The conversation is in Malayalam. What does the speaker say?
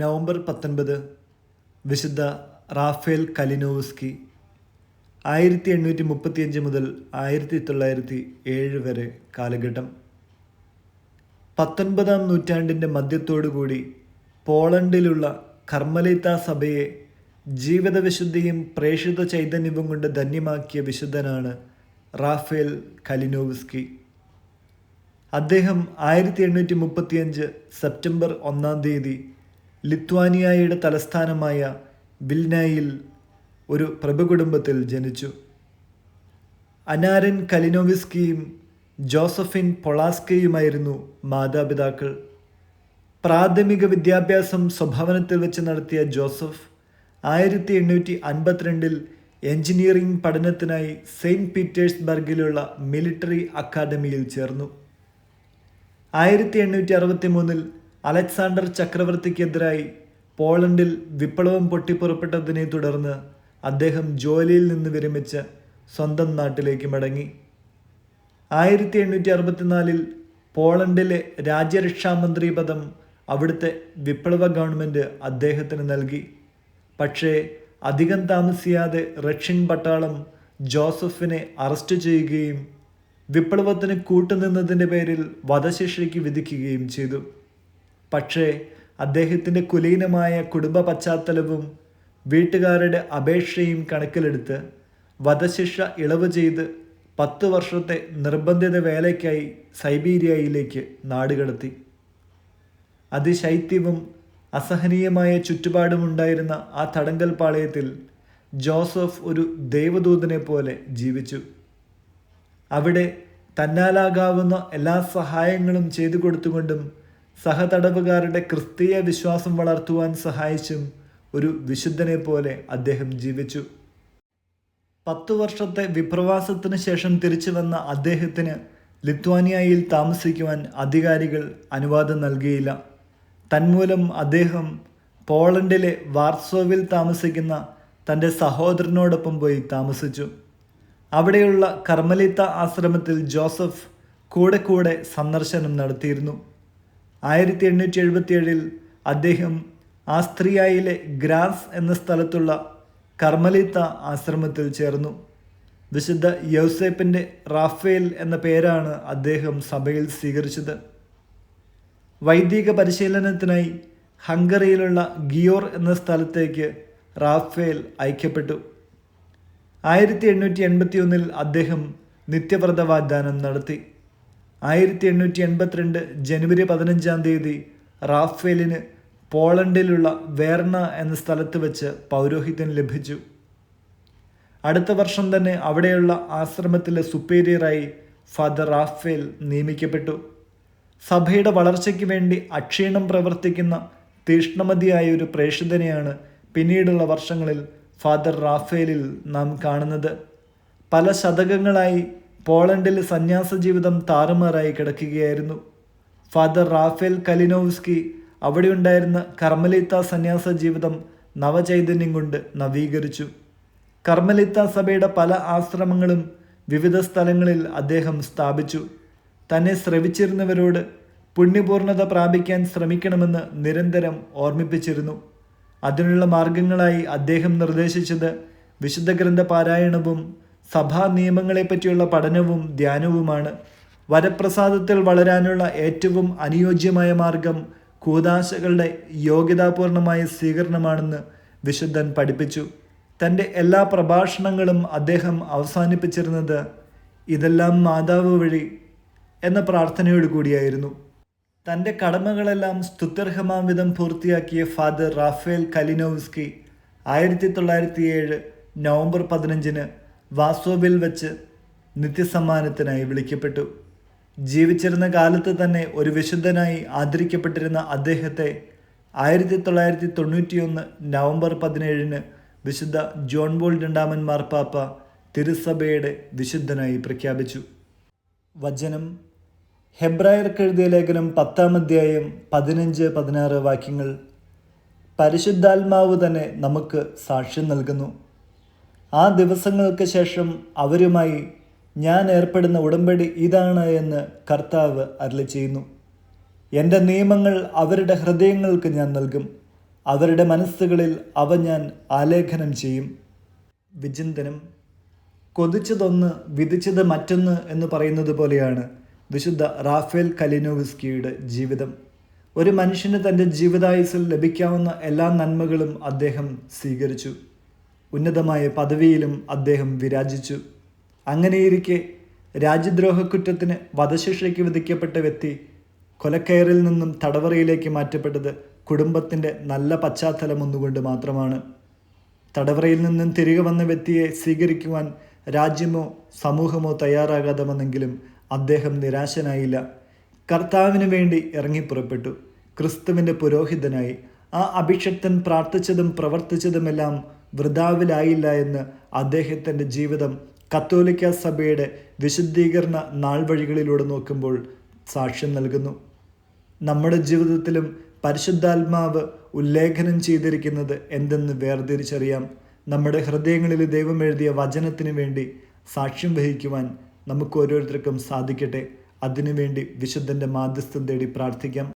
നവംബർ പത്തൊൻപത് വിശുദ്ധ റാഫേൽ കലിനോവ്സ്കി ആയിരത്തി എണ്ണൂറ്റി മുപ്പത്തിയഞ്ച് മുതൽ ആയിരത്തി തൊള്ളായിരത്തി ഏഴ് വരെ കാലഘട്ടം. പത്തൊൻപതാം നൂറ്റാണ്ടിന്റെ മധ്യത്തോടുകൂടി പോളണ്ടിലുള്ള കർമ്മലിത്ത സഭയെ ജീവിതവിശുദ്ധിയും പ്രേക്ഷിത ചൈതന്യവും കൊണ്ട് ധന്യമാക്കിയ വിശുദ്ധനാണ് റാഫേൽ കലിനോവ്സ്കി. അദ്ദേഹം ആയിരത്തി എണ്ണൂറ്റി മുപ്പത്തിയഞ്ച് സെപ്റ്റംബർ ഒന്നാം തീയതി ലിത്വാനിയയുടെ തലസ്ഥാനമായ വിൽനായിൽ ഒരു പ്രഭുകുടുംബത്തിൽ ജനിച്ചു. അനാരൻ കലിനോവിസ്കിയും ജോസഫിൻ പൊളാസ്കയുമായിരുന്നു മാതാപിതാക്കൾ. പ്രാഥമിക വിദ്യാഭ്യാസം സ്വഭവനത്തിൽ വെച്ച് നടത്തിയ ജോസഫ് ആയിരത്തി എണ്ണൂറ്റി അൻപത്തിരണ്ടിൽ എഞ്ചിനീയറിംഗ് പഠനത്തിനായി സെയിന്റ് പീറ്റേഴ്സ്ബർഗിലുള്ള മിലിറ്ററി അക്കാദമിയിൽ ചേർന്നു. ആയിരത്തി എണ്ണൂറ്റി അറുപത്തി മൂന്നിൽ അലക്സാണ്ടർ ചക്രവർത്തിക്കെതിരായി പോളണ്ടിൽ വിപ്ലവം പൊട്ടിപ്പുറപ്പെട്ടതിനെ തുടർന്ന് അദ്ദേഹം ജോലിയിൽ നിന്ന് വിരമിച്ച് സ്വന്തം നാട്ടിലേക്ക് മടങ്ങി. ആയിരത്തി എണ്ണൂറ്റി അറുപത്തിനാലിൽ പോളണ്ടിലെ രാജ്യരക്ഷാമന്ത്രി പദം അവിടുത്തെ വിപ്ലവ ഗവൺമെന്റ് അദ്ദേഹത്തിന് നൽകി. പക്ഷേ അധികം താമസിയാതെ റഷ്യൻ പട്ടാളം ജോസഫിനെ അറസ്റ്റ് ചെയ്യുകയും വിപ്ലവത്തിന് കൂട്ടുനിന്നതിന്റെ പേരിൽ വധശിക്ഷയ്ക്ക് വിധിക്കുകയും ചെയ്തു. പക്ഷേ അദ്ദേഹത്തിന്റെ കുലീനമായ കുടുംബ പശ്ചാത്തലവും വീട്ടുകാരുടെ അപേക്ഷയും കണക്കിലെടുത്ത് വധശിക്ഷ ഇളവ് ചെയ്ത് പത്ത് വർഷത്തെ നിർബന്ധിത വേലയ്ക്കായി സൈബീരിയയിലേക്ക് നാടുകടത്തി അതിശൈത്യവും അസഹനീയമായ ചുറ്റുപാടുമുണ്ടായിരുന്ന ആ തടങ്കൽ പാളയത്തിൽ ജോസഫ് ഒരു ദൈവദൂതനെ പോലെ ജീവിച്ചു. അവിടെ തന്നാലാകാവുന്ന എല്ലാ സഹായങ്ങളും ചെയ്തു കൊടുത്തുകൊണ്ടും സഹതടവുകാരുടെ ക്രിസ്തീയ വിശ്വാസം വളർത്തുവാൻ സഹായിച്ചും ഒരു വിശുദ്ധനെ പോലെ അദ്ദേഹം ജീവിച്ചു. പത്തു വർഷത്തെ വിപ്രവാസത്തിന് ശേഷം തിരിച്ചു വന്ന അദ്ദേഹത്തിന് ലിത്വാനിയയിൽ താമസിക്കുവാൻ അധികാരികൾ അനുവാദം നൽകിയില്ല. തന്മൂലം അദ്ദേഹം പോളണ്ടിലെ വാർസോവിൽ താമസിക്കുന്ന തന്റെ സഹോദരനോടൊപ്പം പോയി താമസിച്ചു. അവിടെയുള്ള കർമ്മലിത്ത ആശ്രമത്തിൽ ജോസഫ് കൂടെ കൂടെ സന്ദർശനം നടത്തിയിരുന്നു. ആയിരത്തി എണ്ണൂറ്റി എഴുപത്തിയേഴിൽ അദ്ദേഹം ആസ്ത്രിയയിലെ ഗ്രാസ് എന്ന സ്ഥലത്തുള്ള കർമ്മലിത്ത ആശ്രമത്തിൽ ചേർന്നു. വിശുദ്ധ യൗസേപ്പിന്റെ റാഫേൽ എന്ന പേരാണ് അദ്ദേഹം സഭയിൽ സ്വീകരിച്ചത്. വൈദിക പരിശീലനത്തിനായി ഹംഗറിയിലുള്ള ഗിയോർ എന്ന സ്ഥലത്തേക്ക് റാഫേൽ ഐക്യപ്പെട്ടു ആയിരത്തി എണ്ണൂറ്റി എൺപത്തി ഒന്നിൽ അദ്ദേഹം നിത്യവ്രത വാഗ്ദാനം നടത്തി. ആയിരത്തി എണ്ണൂറ്റി എൺപത്തിരണ്ട് ജനുവരി പതിനഞ്ചാം തീയതി റാഫേലിന് പോളണ്ടിലുള്ള വേർണ എന്ന സ്ഥലത്ത് വെച്ച് പൗരോഹിത്യം ലഭിച്ചു. അടുത്ത വർഷം തന്നെ അവിടെയുള്ള ആശ്രമത്തിലെ സുപ്പീരിയറായി ഫാദർ റാഫേൽ നിയമിക്കപ്പെട്ടു. സഭയുടെ വളർച്ചയ്ക്ക് വേണ്ടി അക്ഷീണം പ്രവർത്തിക്കുന്ന തീഷ്ണമതിയായ ഒരു പ്രേക്ഷിതനെയാണ് പിന്നീടുള്ള വർഷങ്ങളിൽ ഫാദർ റാഫേലിൽ നാം കാണുന്നത്. പല ശതകങ്ങളായി പോളണ്ടിൽ സന്യാസ ജീവിതം താറുമാറായി കിടക്കുകയായിരുന്നു. ഫാദർ റാഫേൽ കലിനോവ്സ്കി അവിടെ ഉണ്ടായിരുന്ന കർമ്മലിത്ത സന്യാസ ജീവിതം നവചൈതന്യം കൊണ്ട് നവീകരിച്ചു. കർമ്മലിത്ത സഭയുടെ പല ആശ്രമങ്ങളും വിവിധ സ്ഥലങ്ങളിൽ അദ്ദേഹം സ്ഥാപിച്ചു. തന്നെ ശ്രവിച്ചിരുന്നവരോട് പുണ്യപൂർണത പ്രാപിക്കാൻ ശ്രമിക്കണമെന്ന് നിരന്തരം ഓർമ്മിപ്പിച്ചിരുന്നു. അതിനുള്ള മാർഗങ്ങളായി അദ്ദേഹം നിർദ്ദേശിച്ചത് വിശുദ്ധ ഗ്രന്ഥ പാരായണവും സഭാ നിയമങ്ങളെപ്പറ്റിയുള്ള പഠനവും ധ്യാനവുമാണ് വരപ്രസാദത്തിൽ വളരാനുള്ള ഏറ്റവും അനുയോജ്യമായ മാർഗം കൂതാശകളുടെ യോഗ്യതാപൂർണമായ സ്വീകരണമാണെന്ന് വിശുദ്ധൻ പഠിപ്പിച്ചു. തന്റെ എല്ലാ പ്രഭാഷണങ്ങളും അദ്ദേഹം അവസാനിപ്പിച്ചിരുന്നത് ഇതെല്ലാം മാതാവ് വഴി എന്ന പ്രാർത്ഥനയോട് കൂടിയായിരുന്നു. തന്റെ കടമകളെല്ലാം സ്തുത്യർഹമാം വിധം പൂർത്തിയാക്കിയ ഫാദർ റാഫേൽ കലിനോവ്സ്കി ആയിരത്തി തൊള്ളായിരത്തി ഏഴ് നവംബർ പതിനഞ്ചിന് വാസോവിൽ വെച്ച് നിത്യസമ്മാനത്തിനായി വിളിക്കപ്പെട്ടു. ജീവിച്ചിരുന്ന കാലത്ത് തന്നെ ഒരു വിശുദ്ധനായി ആദരിക്കപ്പെട്ടിരുന്ന അദ്ദേഹത്തെ ആയിരത്തി തൊള്ളായിരത്തി തൊണ്ണൂറ്റിയൊന്ന് നവംബർ പതിനേഴിന് വിശുദ്ധ ജോൺ ബോൾ രണ്ടാമൻ മാർപ്പാപ്പ തിരുസഭയുടെ വിശുദ്ധനായി പ്രഖ്യാപിച്ചു. വചനം ഹെബ്രായർക്കെഴുതിയ ലേഖനം പത്താം അധ്യായം പതിനഞ്ച് പതിനാറ് വാക്യങ്ങൾ. പരിശുദ്ധാത്മാവ് തന്നെ നമുക്ക് സാക്ഷ്യം നൽകുന്നു. ആ ദിവസങ്ങൾക്ക് ശേഷം അവരുമായി ഞാൻ ഏർപ്പെടുന്ന ഉടമ്പടി ഇതാണ് എന്ന് കർത്താവ് അരളി ചെയ്യുന്നു. എന്റെ നിയമങ്ങൾ അവരുടെ ഹൃദയങ്ങൾക്ക് ഞാൻ നൽകും. അവരുടെ മനസ്സുകളിൽ അവ ഞാൻ ആലേഖനം ചെയ്യും. വിചിന്തനം. കൊതിച്ചതൊന്ന് വിധിച്ചത് മറ്റൊന്ന് എന്ന് പറയുന്നത് പോലെയാണ് വിശുദ്ധ റാഫേൽ കലിനോവിസ്കിയുടെ ജീവിതം. ഒരു മനുഷ്യന് തന്റെ ജീവിതായുസിൽ ലഭിക്കാവുന്ന എല്ലാ നന്മകളും അദ്ദേഹം സ്വീകരിച്ചു. ഉന്നതമായ പദവിയിലും അദ്ദേഹം വിരാജിച്ചു. അങ്ങനെയിരിക്കെ രാജ്യദ്രോഹ കുറ്റത്തിന് വധശിക്ഷയ്ക്ക് വിധിക്കപ്പെട്ട വ്യക്തി കൊലക്കയറിൽ നിന്നും തടവറയിലേക്ക് മാറ്റപ്പെട്ടത് കുടുംബത്തിന്റെ നല്ല പശ്ചാത്തലം ഒന്നുകൊണ്ട് മാത്രമാണ്. തടവറയിൽ നിന്നും തിരികെ വന്ന വ്യക്തിയെ സ്വീകരിക്കുവാൻ രാജ്യമോ സമൂഹമോ തയ്യാറാകാതെ വന്നെങ്കിലും അദ്ദേഹം നിരാശനായില്ല. കർത്താവിന് വേണ്ടി ഇറങ്ങിപ്പുറപ്പെട്ടു ക്രിസ്തുവിന്റെ പുരോഹിതനായി. ആ അഭിഷക്തൻ പ്രാർത്ഥിച്ചതും പ്രവർത്തിച്ചതുമെല്ലാം വൃതാവിലായില്ല എന്ന് അദ്ദേഹത്തിന്റെ ജീവിതം കത്തോലിക്ക സഭയുടെ വിശുദ്ധീകരണ നാൾ വഴികളിലൂടെ നോക്കുമ്പോൾ സാക്ഷ്യം നൽകുന്നു. നമ്മുടെ ജീവിതത്തിലും പരിശുദ്ധാത്മാവ് ഉല്ലേഖനം ചെയ്തിരിക്കുന്നത് എന്തെന്ന് വേർതിരിച്ചറിയാം. നമ്മുടെ ഹൃദയങ്ങളിൽ ദൈവം എഴുതിയ വചനത്തിന് വേണ്ടി സാക്ഷ്യം വഹിക്കുവാൻ നമുക്ക് ഓരോരുത്തർക്കും സാധിക്കട്ടെ. അതിനുവേണ്ടി വിശുദ്ധന്റെ മാധ്യസ്ഥം തേടി പ്രാർത്ഥിക്കാം.